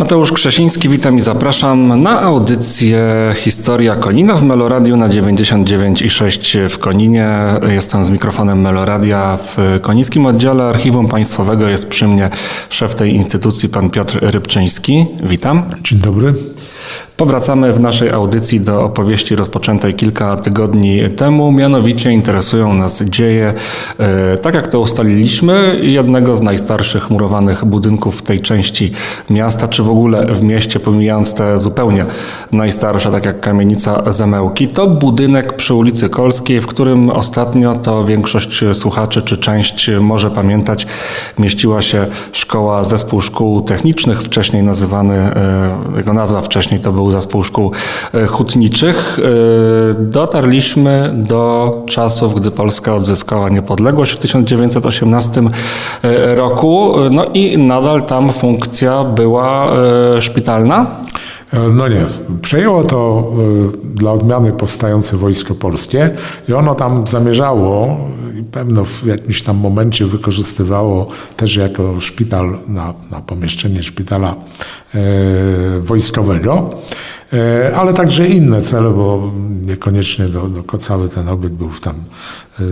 Mateusz Krzesiński, witam i zapraszam na audycję Historia Konina w Meloradiu na 99,6 w Koninie. Jestem z mikrofonem Meloradia w konińskim oddziale Archiwum Państwowego. Jest przy mnie szef tej instytucji, pan Piotr Rybczyński. Witam. Dzień dobry. Powracamy w naszej audycji do opowieści rozpoczętej kilka tygodni temu. Mianowicie interesują nas dzieje, e, tak jak to ustaliliśmy, jednego z najstarszych murowanych budynków w tej części miasta, czy w ogóle w mieście, pomijając te zupełnie najstarsze, tak jak kamienica Zemełki. To budynek przy ulicy Kolskiej, w którym ostatnio to większość słuchaczy, czy część może pamiętać, mieściła się szkoła, zespół szkół technicznych, wcześniej nazywany, e, jego nazwa wcześniej to był Zespół Szkół e, Hutniczych. E, Dotarliśmy do czasów, gdy Polska odzyskała niepodległość w 1918 e, roku, no i nadal tam funkcja była szpitalna. No nie, przejęło to dla odmiany powstające Wojsko Polskie i ono tam zamierzało pewno w jakimś tam momencie wykorzystywało też jako szpital na, na pomieszczenie szpitala e, wojskowego, e, ale także inne cele, bo niekoniecznie do, do, cały ten obiekt był tam e,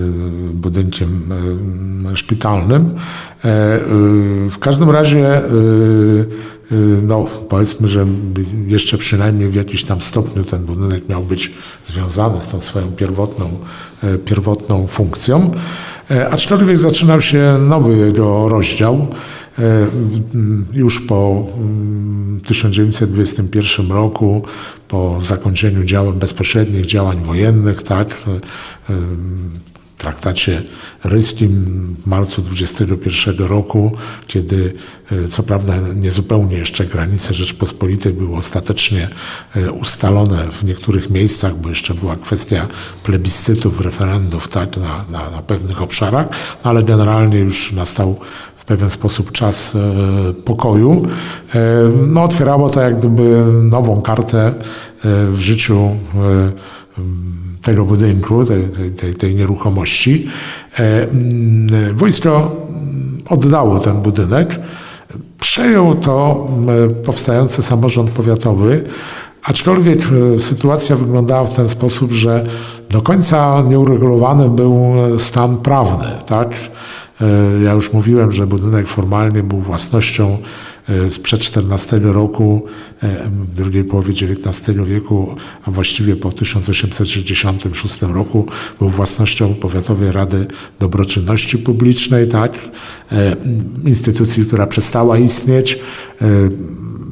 budynkiem e, szpitalnym. E, e, w każdym razie no powiedzmy, że jeszcze przynajmniej w jakimś tam stopniu ten budynek miał być związany z tą swoją pierwotną, e, pierwotną funkcją. E, Aczkolwiek zaczynał się nowy jego rozdział. M, Już po mm, 1921 roku, po zakończeniu działań, bezpośrednich działań wojennych, tak, traktacie ryskim w marcu 21 roku, kiedy e, co prawda niezupełnie jeszcze granice Rzeczpospolitej były ostatecznie e, ustalone w niektórych miejscach, bo jeszcze była kwestia plebiscytów, referendów tak, na, na, na pewnych obszarach, no ale generalnie już nastał w pewien sposób czas e, pokoju. No, otwierało to jak gdyby nową kartę w życiu tego budynku, tej, tej, tej, nieruchomości. E, mm, Wojsko oddało ten budynek. Przejął to m, powstający samorząd powiatowy, aczkolwiek e, sytuacja wyglądała w ten sposób, że do końca nieuregulowany był stan prawny. Tak? E, Ja już mówiłem, że budynek formalnie był własnością e, sprzed 14 roku, e, drugiej połowie XIX wieku, a właściwie po 1866 roku był własnością Powiatowej Rady Dobroczynności Publicznej, tak? Instytucji, która przestała istnieć.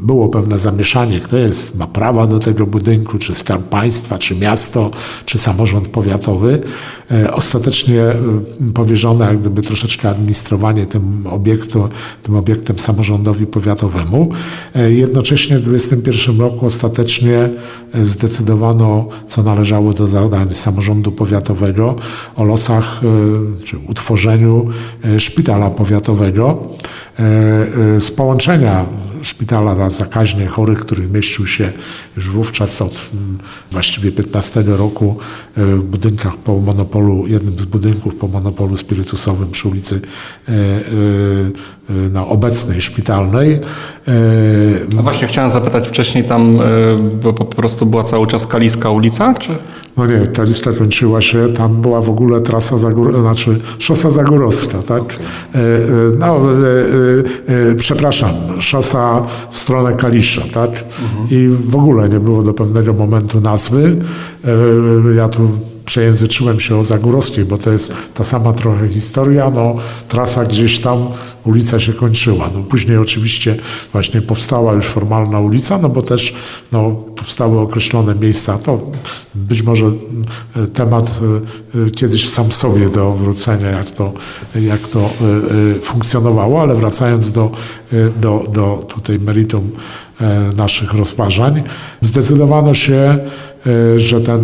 Było pewne zamieszanie, kto jest, ma prawa do tego budynku, czy Skarb Państwa, czy miasto, czy samorząd powiatowy. E, Ostatecznie e, powierzono jak gdyby troszeczkę administrowanie tym, obiektu, tym obiektem samorządowi powiatowemu. E, Jednocześnie w 2021 roku ostatecznie zdecydowano, co należało do zadań samorządu powiatowego, o losach czy utworzeniu szpitala powiatowego. Z połączenia szpitala dla zakaźnie chorych, który mieścił się już wówczas od mm, właściwie 15 roku e, w budynkach po monopolu, jednym z budynków po monopolu spirytusowym przy ulicy e, e, na obecnej szpitalnej. A właśnie chciałem zapytać wcześniej tam, bo po prostu była cały czas Kaliska ulica, czy? No nie, Kaliska kończyła się, tam była w ogóle trasa, Zagór, znaczy szosa Zagórowska, tak? No, przepraszam, szosa w stronę Kalisza, tak? I w ogóle nie było do pewnego momentu nazwy. E, Ja tu przejęzyczyłem się o Zagórowskiej, bo to jest ta sama trochę historia, no trasa gdzieś tam, ulica się kończyła. No później oczywiście właśnie powstała już formalna ulica, no bo też no, powstały określone miejsca, to być może e, temat e, e, kiedyś sam sobie do wrócenia, jak to, jak to e, e, funkcjonowało, ale wracając do, e, do, do tutaj meritum e, naszych rozważań, zdecydowano się, e, że ten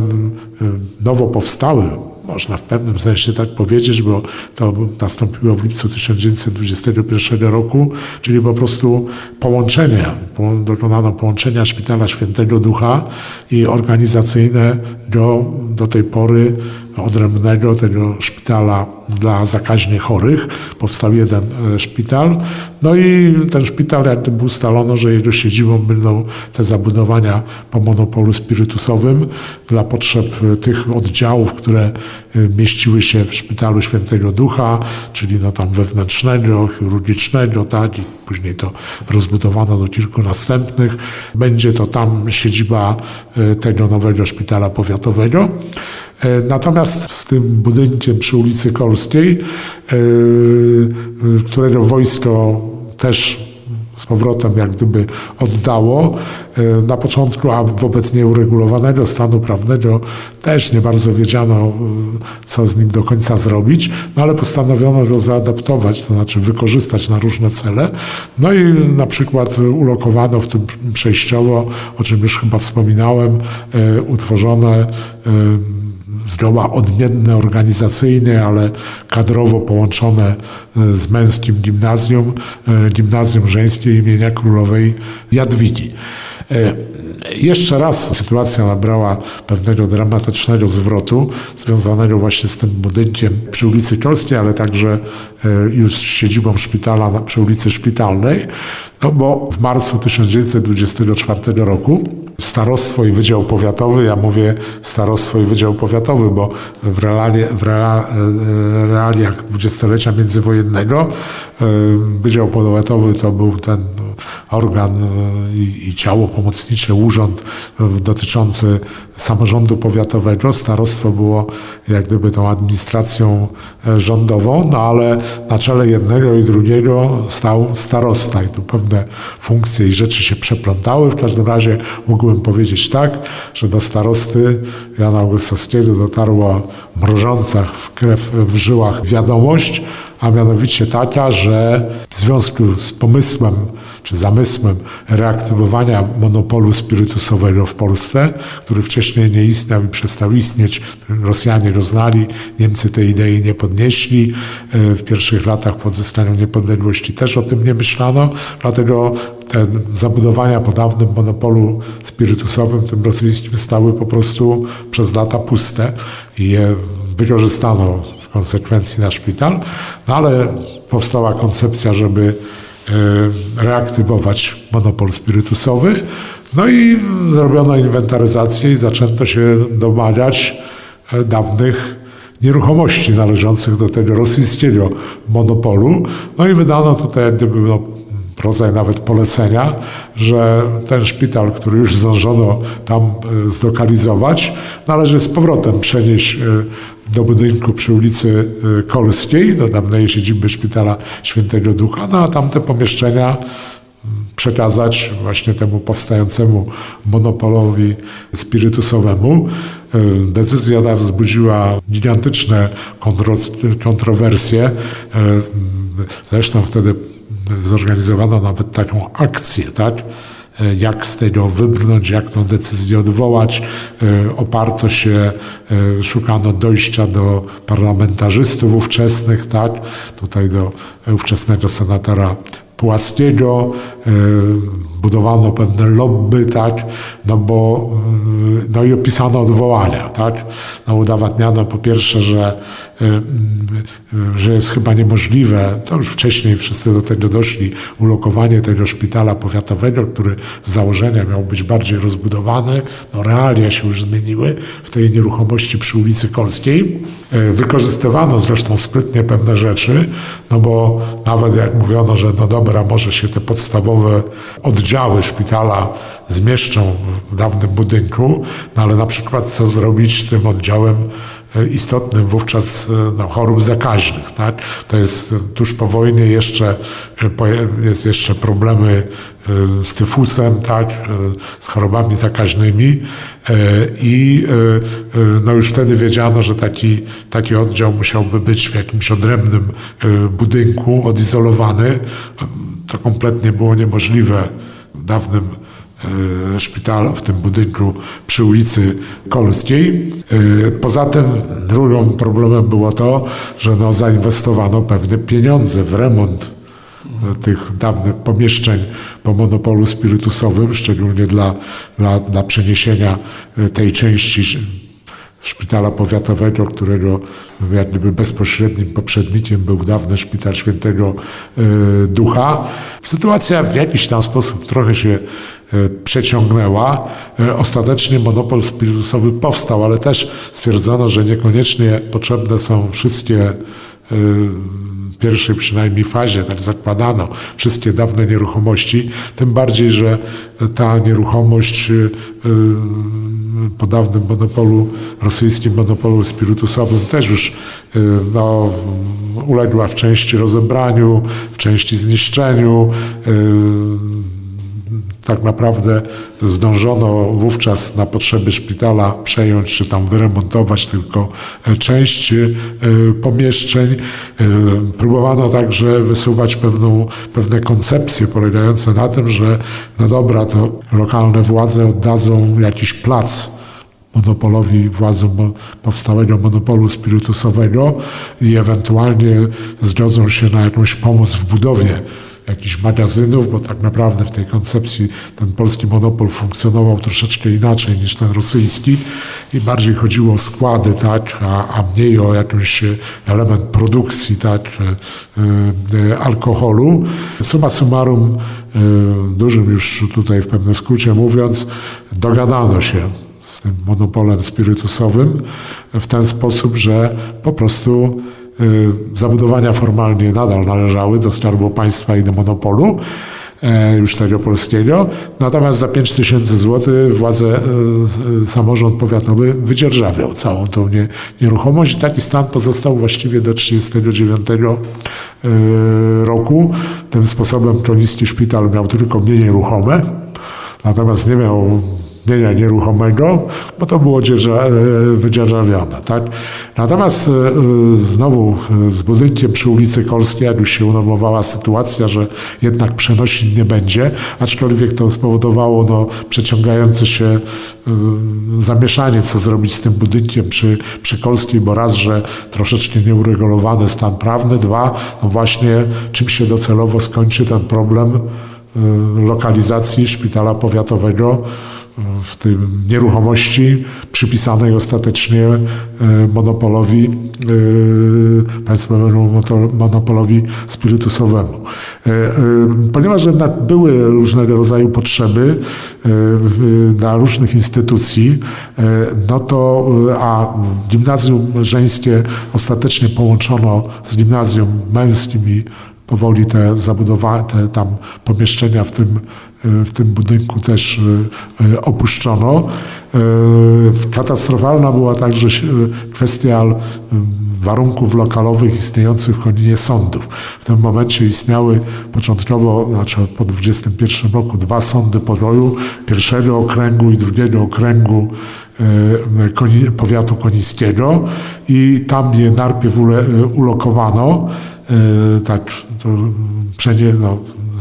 e, nowo powstały, można w pewnym sensie tak powiedzieć, bo to nastąpiło w lipcu 1921 roku, czyli po prostu połączenie, po- dokonano połączenia Szpitala Świętego Ducha i organizacyjne do, do tej pory odrębnego tego szpitala dla zakaźnie chorych. Powstał jeden e, szpital. No i ten szpital, jak gdyby ustalono, że jego siedzibą będą te zabudowania po monopolu spirytusowym dla potrzeb e, tych oddziałów, które e, mieściły się w szpitalu Świętego Ducha, czyli no tam wewnętrznego, chirurgicznego, tak, i później to rozbudowano do kilku następnych. Będzie to tam siedziba tego nowego szpitala powiatowego. E, Natomiast z tym budynkiem przy ulicy Kolskiej, e, którego wojsko też z powrotem jak gdyby oddało. E, Na początku, a wobec nieuregulowanego stanu prawnego też nie bardzo wiedziano, co z nim do końca zrobić, no ale postanowiono go zaadaptować, to znaczy wykorzystać na różne cele. No i na przykład ulokowano w tym przejściowo, o czym już chyba wspominałem, utworzone zgoła odmienne organizacyjnie, ale kadrowo połączone e, z męskim gimnazjum, e, gimnazjum żeńskie imienia królowej Jadwigi. E, Jeszcze raz sytuacja nabrała pewnego dramatycznego zwrotu, związanego właśnie z tym budynkiem przy ulicy Kolskiej, ale także już z siedzibą szpitala przy ulicy Szpitalnej, no bo w marcu 1924 roku starostwo i wydział powiatowy, ja mówię starostwo i wydział powiatowy, bo w, reali, w rea, e, realiach dwudziestolecia międzywojennego e, wydział powiatowy to był ten organ e, i, i ciało pomocnicze, urząd dotyczący samorządu powiatowego. Starostwo było jak gdyby tą administracją rządową, no ale na czele jednego i drugiego stał starosta i tu pewne funkcje i rzeczy się przeplątały. W każdym razie mógłbym powiedzieć tak, że do starosty Jana Augustowskiego dotarła mrożąca w krew w żyłach wiadomość, a mianowicie taka, że w związku z pomysłem czy zamysłem reaktywowania monopolu spirytusowego w Polsce, który wcześniej nie istniał i przestał istnieć, Rosjanie go znali, Niemcy tej idei nie podnieśli, e, w pierwszych latach po odzyskaniu niepodległości też o tym nie myślano, dlatego te zabudowania po dawnym monopolu spirytusowym, tym rosyjskim, stały po prostu przez lata puste i je wykorzystano konsekwencji na szpital, no ale powstała koncepcja, żeby e, reaktywować monopol spirytusowy. No i zrobiono inwentaryzację i zaczęto się domagać e, dawnych nieruchomości należących do tego rosyjskiego monopolu. No i wydano tutaj gdyby no, rodzaj nawet polecenia, że ten szpital, który już zdążono tam e, zlokalizować, należy z powrotem przenieść do budynku przy ulicy e, Kolskiej, do dawnej siedziby szpitala Świętego Ducha, no a tamte pomieszczenia przekazać właśnie temu powstającemu monopolowi spirytusowemu. E, Decyzja ta wzbudziła gigantyczne kontro- kontrowersje. E, Zresztą wtedy zorganizowano nawet taką akcję, tak? E, jak z tego wybrnąć, jak tą decyzję odwołać. E, Oparto się, e, szukano dojścia do parlamentarzystów ówczesnych, tak? Tutaj do ówczesnego senatora Płaskiego, e, budowano pewne lobby, tak, no bo, mm, no i opisano odwołania, tak, no udowadniano po pierwsze, że, e, że jest chyba niemożliwe, to już wcześniej wszyscy do tego doszli, ulokowanie tego szpitala powiatowego, który z założenia miał być bardziej rozbudowany, no realia się już zmieniły w tej nieruchomości przy ulicy Kolskiej. E, Wykorzystywano zresztą sprytnie pewne rzeczy, no bo nawet jak mówiono, że no dobra, może się te podstawowe oddziały szpitala zmieszczą w dawnym budynku, no ale na przykład co zrobić z tym oddziałem istotnym wówczas e, no, chorób zakaźnych, tak? To jest e, tuż po wojnie jeszcze e, jest jeszcze problemy e, z tyfusem, tak? E, Z chorobami zakaźnymi e, i e, e, no już wtedy wiedziano, że taki, taki oddział musiałby być w jakimś odrębnym e, budynku, odizolowany. To kompletnie było niemożliwe w dawnym e, szpitalu, w tym budynku przy ulicy Kolskiej. E, Poza tym drugim problemem było to, że no zainwestowano pewne pieniądze w remont e, tych dawnych pomieszczeń po monopolu spirytusowym, szczególnie dla, dla, dla przeniesienia tej części szpitala powiatowego, którego jak gdyby bezpośrednim poprzednikiem był dawny szpital świętego Ducha. Sytuacja w jakiś tam sposób trochę się przeciągnęła. E, Ostatecznie monopol spirytusowy powstał, ale też stwierdzono, że niekoniecznie potrzebne są wszystkie e, pierwszej przynajmniej fazie, tak zakładano, wszystkie dawne nieruchomości, tym bardziej, że ta nieruchomość po dawnym monopolu, rosyjskim monopolu spirytusowym też już no, uległa w części rozebraniu, w części zniszczeniu. Tak naprawdę zdążono wówczas na potrzeby szpitala przejąć czy tam wyremontować tylko e, część e, pomieszczeń. E, Próbowano także wysuwać pewną, pewne koncepcje polegające na tym, że no dobra, to lokalne władze oddadzą jakiś plac monopolowi, władzom powstałego monopolu spirytusowego i ewentualnie zgodzą się na jakąś pomoc w budowie jakichś magazynów, bo tak naprawdę w tej koncepcji ten polski monopol funkcjonował troszeczkę inaczej niż ten rosyjski i bardziej chodziło o składy, tak, a, a mniej o jakiś element produkcji, tak, e, e, alkoholu. Summa summarum, e, dużym już tutaj w pewnym skrócie mówiąc, dogadano się z tym monopolem spirytusowym w ten sposób, że po prostu zabudowania formalnie nadal należały do Skarbu Państwa i do monopolu, e, już tego polskiego. Natomiast za 5 tysięcy złotych władze, y, y, samorząd powiatowy wydzierżawiał całą tą nie, nieruchomość i taki stan pozostał właściwie do 1939 y, roku. Tym sposobem kroniski szpital miał tylko mienie ruchome, natomiast nie miał mienia nieruchomego, bo to było e, wydzierżawione. Tak? Natomiast e, znowu e, z budynkiem przy ulicy Kolskiej, jak już się unormowała sytuacja, że jednak przenosin nie będzie, aczkolwiek to spowodowało no, przeciągające się zamieszanie, co zrobić z tym budynkiem przy, przy Kolskiej, bo raz, że troszeczkę nieuregulowany stan prawny, dwa, no właśnie czym się docelowo skończy ten problem lokalizacji szpitala powiatowego w tym nieruchomości przypisanej ostatecznie e, monopolowi, e, państwowemu monopolowi spirytusowemu. E, Ponieważ jednak były różnego rodzaju potrzeby dla różnych instytucji, no to, a gimnazjum żeńskie ostatecznie połączono z gimnazjum męskim i powoli te zabudowa- te tam pomieszczenia w tym, w tym budynku też e, e, opuszczono. E, Katastrofalna była także e, kwestia warunków lokalowych istniejących w Koninie sądów. W tym momencie istniały początkowo, znaczy po 21 roku, dwa sądy pokoju, pierwszego okręgu i drugiego okręgu e, powiatu konińskiego i tam je najpierw e, ulokowano. E, tak to przenie, no,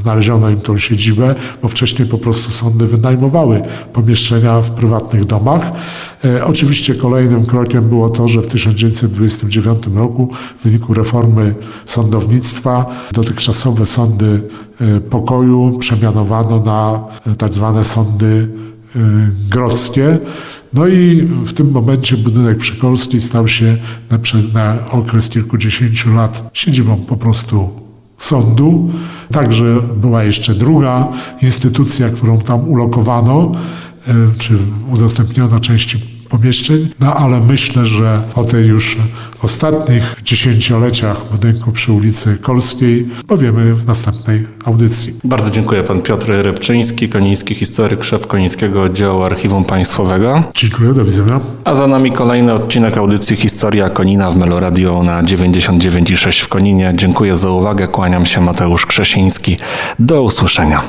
znaleziono im tą siedzibę, bo wcześniej po prostu sądy wynajmowały pomieszczenia w prywatnych domach. E, oczywiście kolejnym krokiem było to, że w 1929 roku w wyniku reformy sądownictwa dotychczasowe sądy e, pokoju przemianowano na e, tak zwane sądy grodzkie. No i w tym momencie budynek Przykolski stał się na, na okres kilkudziesięciu lat siedzibą po prostu sądu. Także była jeszcze druga instytucja, którą tam ulokowano, e, czy udostępniono części pomieszczeń, no ale myślę, że o tej już ostatnich dziesięcioleciach budynku przy ulicy Kolskiej powiemy w następnej audycji. Bardzo dziękuję pan Piotr Rybczyński, koniński historyk, szef Konińskiego Oddziału Archiwum Państwowego. Dziękuję, do widzenia. A za nami kolejny odcinek audycji Historia Konina w Meloradio na 99,6 w Koninie. Dziękuję za uwagę, kłaniam się Mateusz Krzesiński. Do usłyszenia.